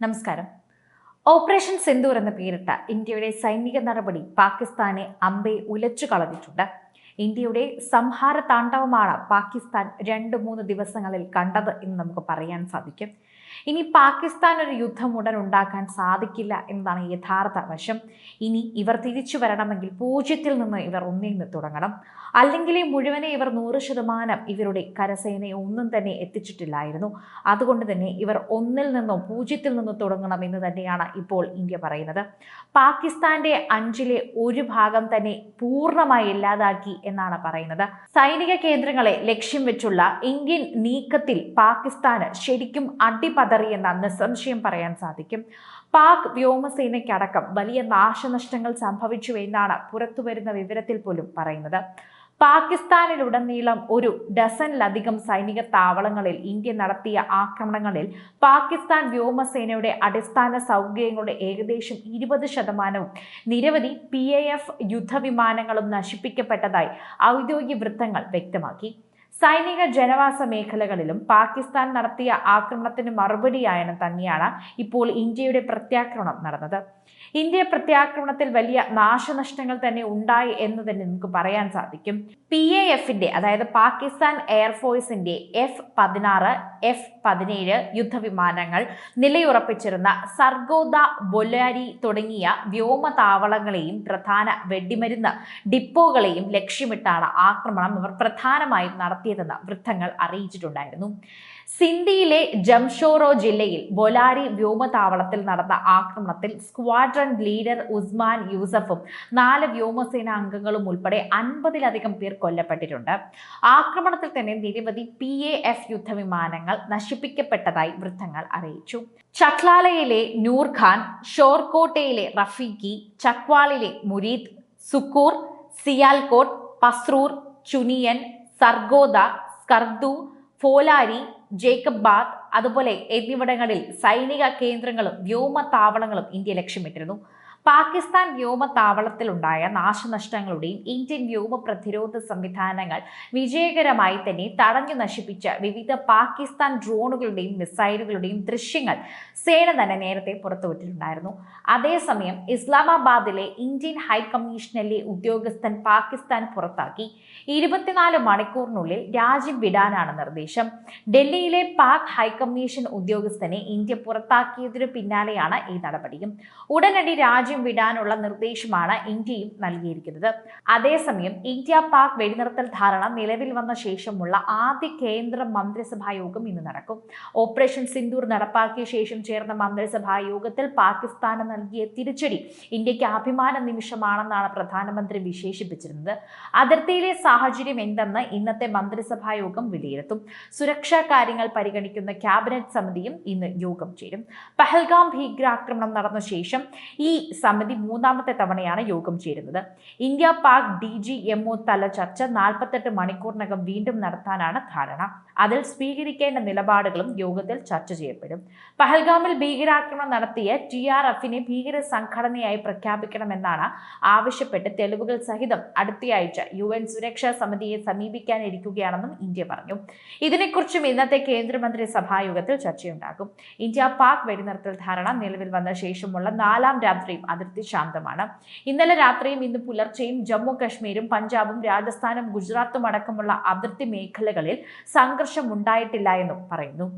നമസ്കാരം. ഓപ്പറേഷൻ സിന്ധൂർ എന്ന പേരിട്ട ഇന്ത്യയുടെ സൈനിക നടപടി പാകിസ്ഥാനെ അമ്പെ ഉലച്ചു കളഞ്ഞിട്ടുണ്ട്. ഇന്ത്യയുടെ സംഹാര താണ്ഡവമാണ് പാകിസ്ഥാൻ രണ്ട് മൂന്ന് ദിവസങ്ങളിൽ കണ്ടത് എന്ന് നമുക്ക് പറയാൻ സാധിക്കും. ഇനി പാകിസ്ഥാൻ ഒരു യുദ്ധം ഉടൻ ഉണ്ടാക്കാൻ സാധിക്കില്ല എന്നതാണ് യഥാർത്ഥ വശം. ഇനി ഇവർ തിരിച്ചു വരണമെങ്കിൽ പൂജ്യത്തിൽ നിന്ന് ഇവർ ഒന്നിൽ നിന്ന് തുടങ്ങണം. അല്ലെങ്കിൽ മുഴുവനെ ഇവർ നൂറ് ശതമാനം ഇവരുടെ കരസേനയെ ഒന്നും തന്നെ എത്തിച്ചിട്ടില്ലായിരുന്നു. അതുകൊണ്ട് തന്നെ ഇവർ ഒന്നിൽ നിന്നോ പൂജ്യത്തിൽ നിന്നോ തുടങ്ങണം എന്ന് തന്നെയാണ് ഇപ്പോൾ ഇന്ത്യ പറയുന്നത്. പാകിസ്ഥാന്റെ അഞ്ചിലെ ഒരു ഭാഗം തന്നെ പൂർണമായി ഇല്ലാതാക്കി എന്നാണ് പറയുന്നത്. സൈനിക കേന്ദ്രങ്ങളെ ലക്ഷ്യം വെച്ചുള്ള ഇന്ത്യൻ നീക്കത്തിൽ പാകിസ്ഥാന് ശരിക്കും അടിപതറിയെന്ന നിസ്സംശയം പറയാൻ സാധിക്കും. പാക് വ്യോമസേനയ്ക്കടക്കം വലിയ നാശനഷ്ടങ്ങൾ സംഭവിച്ചു എന്നാണ് പുറത്തുവരുന്ന വിവരത്തിൽ പോലും പറയുന്നത്. പാകിസ്ഥാനിലുടനീളം ഒരു ഡസനിലധികം സൈനിക താവളങ്ങളിൽ ഇന്ത്യ നടത്തിയ ആക്രമണങ്ങളിൽ പാകിസ്ഥാൻ വ്യോമസേനയുടെ അടിസ്ഥാന സൗകര്യങ്ങളുടെ ഏകദേശം ഇരുപത് ശതമാനവും നിരവധി പി എ എഫ് യുദ്ധവിമാനങ്ങളും നശിപ്പിക്കപ്പെട്ടതായി ഔദ്യോഗിക വൃത്തങ്ങൾ വ്യക്തമാക്കി. സൈനിക ജനവാസ മേഖലകളിലും പാകിസ്ഥാൻ നടത്തിയ ആക്രമണത്തിന് മറുപടിയായാണ് തന്നെയാണ് ഇപ്പോൾ ഇന്ത്യയുടെ പ്രത്യാക്രമണം നടന്നത്. ഇന്ത്യ പ്രത്യാക്രമണത്തിൽ വലിയ നാശനഷ്ടങ്ങൾ തന്നെ ഉണ്ടായി എന്ന് തന്നെ നമുക്ക് പറയാൻ സാധിക്കും. പി എ എഫിന്റെ അതായത് പാകിസ്ഥാൻ എയർഫോഴ്സിന്റെ എഫ് പതിനാറ് എഫ് പതിനേഴ് യുദ്ധവിമാനങ്ങൾ നിലയുറപ്പിച്ചിരുന്ന സർഗോദ ബൊലാരി തുടങ്ങിയ വ്യോമതാവളങ്ങളെയും പ്രധാന വെടിമരുന്ന് ഡിപ്പോകളെയും ലക്ഷ്യമിട്ടാണ് ആക്രമണം. ഇവർ പ്രധാനമായും നടത്തിയതെന്ന് വൃത്തങ്ങൾ അറിയിച്ചിട്ടുണ്ടായിരുന്നു. സിന്ധിയിലെ ജംഷോറോ ജില്ലയിൽ ബൊലാരി വ്യോമതാവളത്തിൽ നടന്ന ആക്രമണത്തിൽ സ്ക്വാഡ്രൺ ലീഡർ ഉസ്മാൻ യൂസഫും നാല് വ്യോമസേന അംഗങ്ങളും ഉൾപ്പെടെ അൻപതിലധികം പേർ കൊല്ലപ്പെട്ടിട്ടുണ്ട്. ആക്രമണത്തിൽ തന്നെ നിരവധി പി എ എഫ് യുദ്ധവിമാനങ്ങൾ നശിപ്പിക്കപ്പെട്ടതായി വൃത്തങ്ങൾ അറിയിച്ചു. ചക്ലാലയിലെ നൂർഖാൻ ഷോർകോട്ടയിലെ റഫീഖി ചക്വാളിലെ മുരീദ് സുക്കൂർ സിയാൽകോട്ട് പസ്രൂർ ചുനിയൻ സർഗോദ സ്കർദു ഫോലാരി ജേക്കബ് ബാത്ത് അതുപോലെ എന്നിവിടങ്ങളിൽ സൈനിക കേന്ദ്രങ്ങളും വ്യോമ താവളങ്ങളും ഇന്ത്യ ലക്ഷ്യമിട്ടിരുന്നു. പാകിസ്ഥാൻ വ്യോമതാവളത്തിലുണ്ടായ നാശനഷ്ടങ്ങളുടെയും ഇന്ത്യൻ വ്യോമ പ്രതിരോധ സംവിധാനങ്ങൾ വിജയകരമായി തന്നെ തടഞ്ഞു നശിപ്പിച്ച വിവിധ പാകിസ്ഥാൻ ഡ്രോണുകളുടെയും മിസൈലുകളുടെയും ദൃശ്യങ്ങൾ സേന തന്നെ നേരത്തെ പുറത്തുവിട്ടിട്ടുണ്ടായിരുന്നു. അതേസമയം ഇസ്ലാമാബാദിലെ ഇന്ത്യൻ ഹൈക്കമ്മീഷനിലെ ഉദ്യോഗസ്ഥൻ പാകിസ്ഥാൻ പുറത്താക്കി. ഇരുപത്തിനാല് മണിക്കൂറിനുള്ളിൽ രാജ്യം വിടാനാണ് നിർദ്ദേശം. ഡൽഹിയിലെ പാക് ഹൈക്കമ്മീഷൻ ഉദ്യോഗസ്ഥനെ ഇന്ത്യ പുറത്താക്കിയതിനു പിന്നാലെയാണ് ഈ നടപടിയും. ഉടനടി രാജ്യം വിടാനുള്ള നിർദ്ദേശമാണ് ഇന്ത്യയും നൽകിയിരിക്കുന്നത്. അതേസമയം ഇന്ത്യ പാക് വെടിനിർത്തൽ ധാരണ നിലവിൽ വന്ന ശേഷമുള്ള ആദ്യ കേന്ദ്ര മന്ത്രിസഭാ യോഗം ഇന്ന് നടക്കും. ഓപ്പറേഷൻ സിന്ദൂർ നടപ്പാക്കിയ ശേഷം ചേർന്ന മന്ത്രിസഭാ യോഗത്തിൽ പാകിസ്ഥാന് നൽകിയ തിരിച്ചടി ഇന്ത്യയ്ക്ക് അഭിമാന നിമിഷമാണെന്നാണ് പ്രധാനമന്ത്രി വിശേഷിപ്പിച്ചിരുന്നത്. അതിർത്തിയിലെ സാഹചര്യം എന്തെന്ന് ഇന്നത്തെ മന്ത്രിസഭാ യോഗം വിലയിരുത്തും. സുരക്ഷാ കാര്യങ്ങൾ പരിഗണിക്കുന്ന ക്യാബിനറ്റ് സമിതിയും ഇന്ന് യോഗം ചേരും. പഹൽഗാം ഭീകരാക്രമണം നടന്ന ശേഷം ഈ സമിതി മൂന്നാമത്തെ തവണയാണ് യോഗം ചേരുന്നത്. India Pak D G M O തല ചർച്ച നാൽപ്പത്തെട്ട് മണിക്കൂറിനകം വീണ്ടും നടത്താനാണ് ധാരണ. അതിൽ സ്വീകരിക്കേണ്ട നിലപാടുകളും യോഗത്തിൽ ചർച്ച ചെയ്യപ്പെടും. പഹൽഗാമിൽ ഭീകരാക്രമണം നടത്തിയ ടി ആർ എഫിനെ ഭീകര സംഘടനയായി പ്രഖ്യാപിക്കണമെന്നാണ് ആവശ്യപ്പെട്ട് തെളിവുകൾ സഹിതം അടുത്തയാഴ്ച യു എൻ സുരക്ഷാ സമിതിയെ സമീപിക്കാനിരിക്കുകയാണെന്നും ഇന്ത്യ പറഞ്ഞു. ഇതിനെക്കുറിച്ചും ഇന്നത്തെ കേന്ദ്രമന്ത്രി സഭായോഗത്തിൽ ചർച്ചയുണ്ടാകും. ഇന്ത്യ പാക് വെടിനിർത്തൽ ധാരണ നിലവിൽ വന്ന ശേഷമുള്ള നാലാം രാത്രിയും അതിർത്തി ശാന്തമാണ്. ഇന്നലെ രാത്രിയും ഇന്ന് പുലർച്ചെയും ജമ്മു കശ്മീരും പഞ്ചാബും രാജസ്ഥാനും ഗുജറാത്തും അടക്കമുള്ള അതിർത്തി മേഖലകളിൽ സംഘർഷം ഉണ്ടായിട്ടില്ല എന്നും പറയുന്നു.